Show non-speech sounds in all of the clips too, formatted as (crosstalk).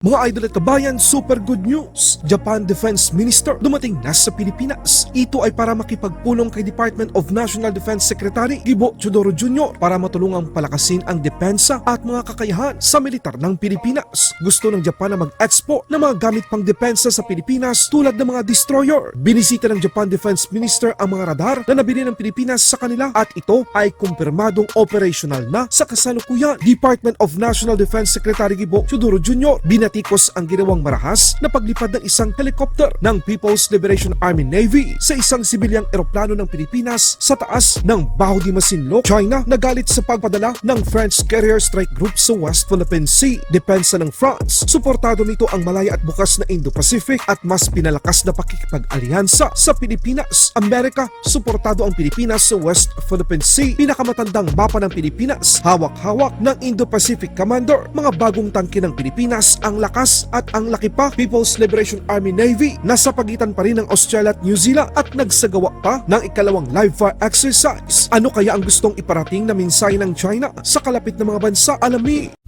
Mga idol at kabayan, super good news! Japan Defense Minister dumating na sa Pilipinas. Ito ay para makipagpulong kay Department of National Defense Secretary Gibo Chodoro Jr. para matulungang palakasin ang depensa at mga kakayahan sa militar ng Pilipinas. Gusto ng Japan na mag-export ng mga gamit pang depensa sa Pilipinas tulad ng mga destroyer. Binisita ng Japan Defense Minister ang mga radar na nabili ng Pilipinas sa kanila at ito ay kumpirmadong operational na sa kasalukuyan. Department of National Defense Secretary Gibo Chodoro Jr. binatikos ang ginawang marahas na paglipad ng isang helicopter ng People's Liberation Army Navy sa isang sibilyang eroplano ng Pilipinas sa taas ng Baho di Masinloc, China nagalit sa pagpadala ng French Carrier Strike Group sa West Philippine Sea. Depensa ng France, suportado nito ang malaya at bukas na Indo-Pacific at mas pinalakas na pakikipag-alyansa sa Pilipinas. Amerika, suportado ang Pilipinas sa West Philippine Sea. Pinakamatandang mapa ng Pilipinas, hawak-hawak ng Indo-Pacific Commander. Mga bagong tangke ng Pilipinas, ang lakas at ang laki pa People's Liberation Army Navy. Nasa pagitan pa rin ng Australia at New Zealand at nagsagawa pa ng ikalawang live fire exercise. Ano kaya ang gustong iparating na mensahe ng China sa kalapit na mga bansa? Alami!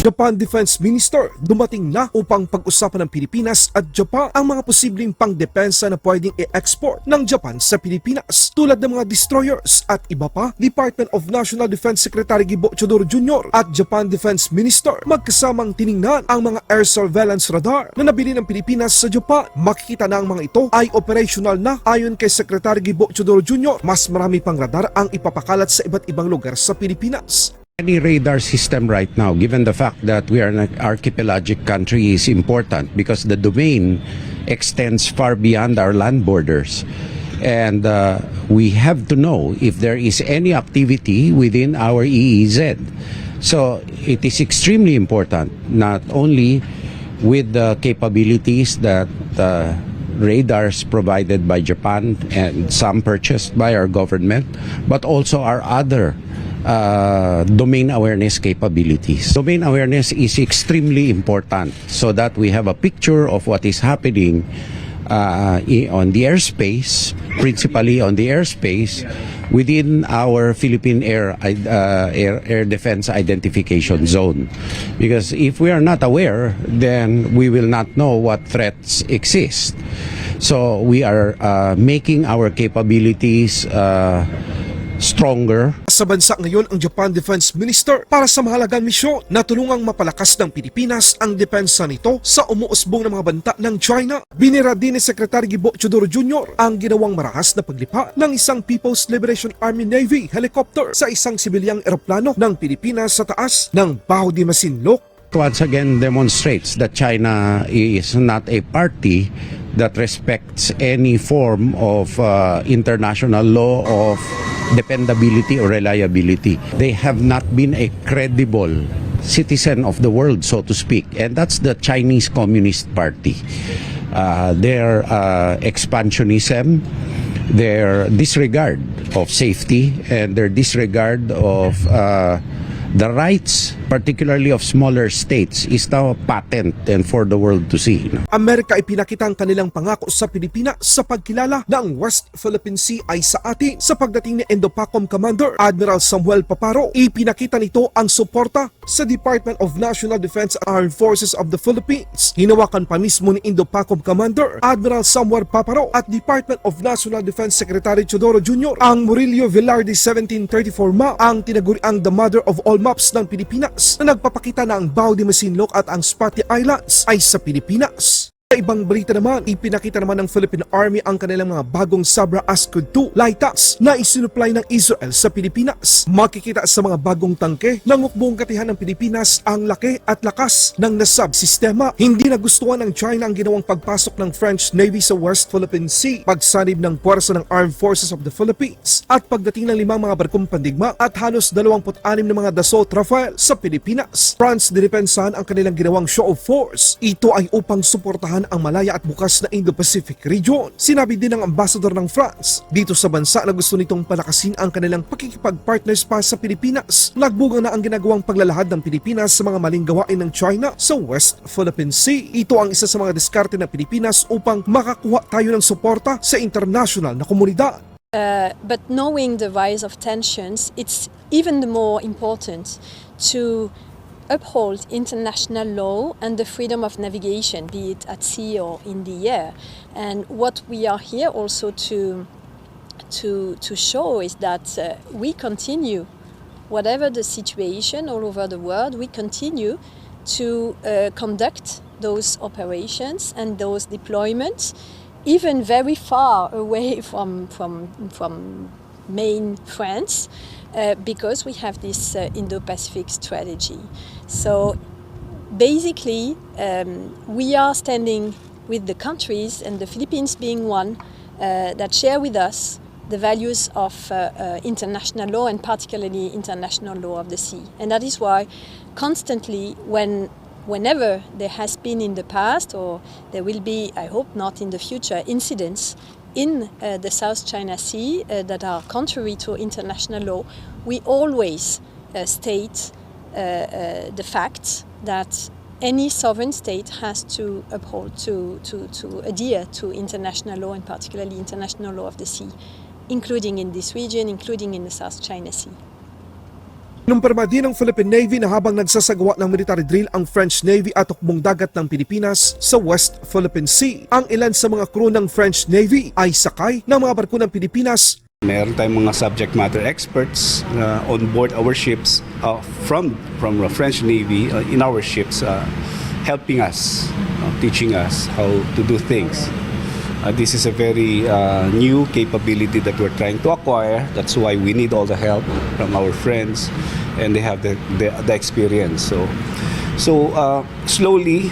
Japan Defense Minister dumating na upang pag-usapan ng Pilipinas at Japan ang mga posibleng pangdepensa na pwedeng i-export ng Japan sa Pilipinas tulad ng mga destroyers at iba pa. Department of National Defense Secretary Gibo Chodoro Jr. at Japan Defense Minister magkasamang tiningnan ang mga air surveillance radar na nabili ng Pilipinas sa Japan. Makikita na ang mga ito ay operational na ayon kay Secretary Gibo Chodoro Jr. Mas marami pang radar ang ipapakalat sa iba't ibang lugar sa Pilipinas. Any radar system right now, given the fact that we are an archipelagic country, is important because the domain extends far beyond our land borders. And uh, we have to know if there is any activity within our EEZ. So it is extremely important, not only with the capabilities that uh, radars provided by Japan and some purchased by our government, but also our other uh, domain awareness capabilities. Domain awareness is extremely important so that we have a picture of what is happening uh, on the airspace, principally on the airspace within our Philippine air, uh, air air defense identification zone. Because if we are not aware, then we will not know what threats exist. So we are uh, making our capabilities uh, stronger Sa bansa ngayon ang Japan Defense Minister para sa mahalagang misyon na tulungang mapalakas ng Pilipinas ang depensa nito sa umuusbong ng mga banta ng China. Binira din ni Secretary Gibo Chodoro Jr. ang ginawang marahas na paglipa ng isang People's Liberation Army Navy helicopter sa isang sibilyang eroplano ng Pilipinas sa taas ng Baho di Masinloc once again demonstrates that China is not a party that respects any form of uh, international law of dependability or reliability. They have not been a credible citizen of the world, so to speak, and that's the Chinese Communist Party. Uh, their uh, expansionism, their disregard of safety, and their disregard of uh, the rights, particularly of smaller states, is now patent and for the world to see. Amerika ay pinakita ang kanilang pangako sa Pilipinas sa pagkilala na ang West Philippine Sea ay sa atin. Sa pagdating ni Endopacom Commander Admiral Samuel Paparo, ipinakita nito ang suporta sa Department of National Defense Armed Forces of the Philippines. Hinawakan pa mismo ni Endopacom Commander Admiral Samuel Paparo at Department of National Defense Secretary Chodoro Jr. ang Murillo Velarde 1734 map ang tinaguriang the mother of all maps ng Pilipinas na nagpapakita na ang Bao de Masinloc at ang Spratly Islands ay sa Pilipinas. Sa ibang balita naman, ipinakita naman ng Philippine Army ang kanilang mga bagong Sabra Ascod 2 lighthouse na isinupply ng Israel sa Pilipinas. Makikita sa mga bagong tangke ng ukbong katihan ng Pilipinas ang laki at lakas ng nasab sistema. Hindi nagustuhan ng China ang ginawang pagpasok ng French Navy sa West Philippine Sea, pagsanib ng puwersa ng Armed Forces of the Philippines at pagdating ng limang mga barkong pandigma at halos 26 na mga Dassault Rafale sa Pilipinas. France dinipensahan ang kanilang ginawang show of force. Ito ay upang suportahan ang malaya at bukas na Indo-Pacific region. Sinabi din ng ambassador ng France dito sa bansa na gusto nitong palakasin ang kanilang pakikipag-partners pa sa Pilipinas. Nagbunga na ang ginagawang paglalahad ng Pilipinas sa mga maling gawain ng China sa West Philippine Sea. Ito ang isa sa mga diskarte ng Pilipinas upang makakuha tayo ng suporta sa international na komunidad. Uh, but knowing the rise of tensions, it's even more important to uphold international law and the freedom of navigation, be it at sea or in the air. And what we are here also to to to show is that uh, we continue, whatever the situation all over the world, we continue to uh, conduct those operations and those deployments, even very far (laughs) away from from from main France, uh, because we have this uh, Indo-Pacific strategy. So basically, um, we are standing with the countries, and the Philippines being one, uh, that share with us the values of uh, uh, international law and particularly international law of the sea. And that is why constantly when whenever there has been in the past or there will be I hope not in the future incidents in uh, the South China Sea uh, that are contrary to international law, we always uh, state uh, uh, the fact that any sovereign state has to uphold, to, to, to adhere to international law and particularly international law of the sea, including in this region, including in the South China Sea. Kinumpirma din ng Philippine Navy na habang nagsasagawa ng military drill ang French Navy at tukbong dagat ng Pilipinas sa West Philippine Sea, ang ilan sa mga crew ng French Navy ay sakay ng mga barko ng Pilipinas Meron tayong mga subject matter experts uh, on board our ships uh, from from the French Navy uh, in our ships uh, helping us, uh, teaching us how to do things. Uh, this is a very uh, new capability that we're trying to acquire. That's why we need all the help from our friends, and they have the the, the experience. So, so uh, slowly,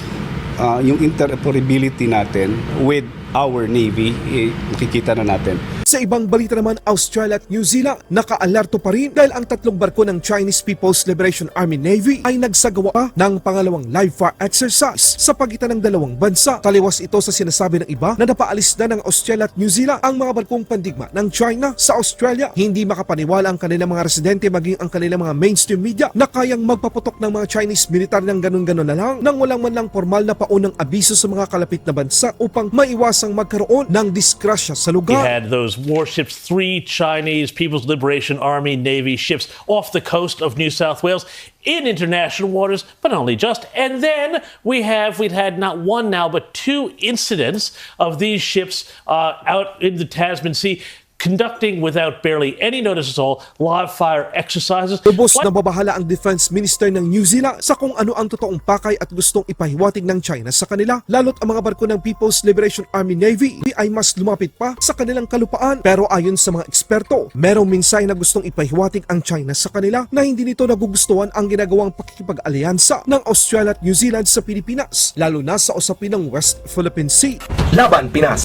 uh, yung interoperability natin with our Navy, eh, makikita na natin. Sa ibang balita naman, Australia at New Zealand nakaalerto pa rin dahil ang tatlong barko ng Chinese People's Liberation Army Navy ay nagsagawa ng pangalawang live fire exercise sa pagitan ng dalawang bansa. Taliwas ito sa sinasabi ng iba na napaalis na ng Australia at New Zealand ang mga barkong pandigma ng China sa Australia. Hindi makapaniwala ang kanilang mga residente maging ang kanilang mga mainstream media na kayang magpaputok ng mga Chinese militar ng ganun-ganon na lang nang walang man lang formal na paunang abiso sa mga kalapit na bansa upang maiwasang magkaroon ng disgrasya sa lugar. had those warships, three Chinese People's Liberation Army Navy ships off the coast of New South Wales in international waters, but only just. And then we have, we've had not one now, but two incidents of these ships uh, out in the Tasman Sea conducting without barely any notice at all live fire exercises. Ubos What- na babahala ang Defense Minister ng New Zealand sa kung ano ang totoong pakay at gustong ipahiwatig ng China sa kanila. Lalo't ang mga barko ng People's Liberation Army Navy ay mas lumapit pa sa kanilang kalupaan. Pero ayon sa mga eksperto, merong minsay na gustong ipahiwatig ang China sa kanila na hindi nito nagugustuhan ang ginagawang pakikipag-alyansa ng Australia at New Zealand sa Pilipinas, lalo na sa usapin ng West Philippine Sea. Laban Pinas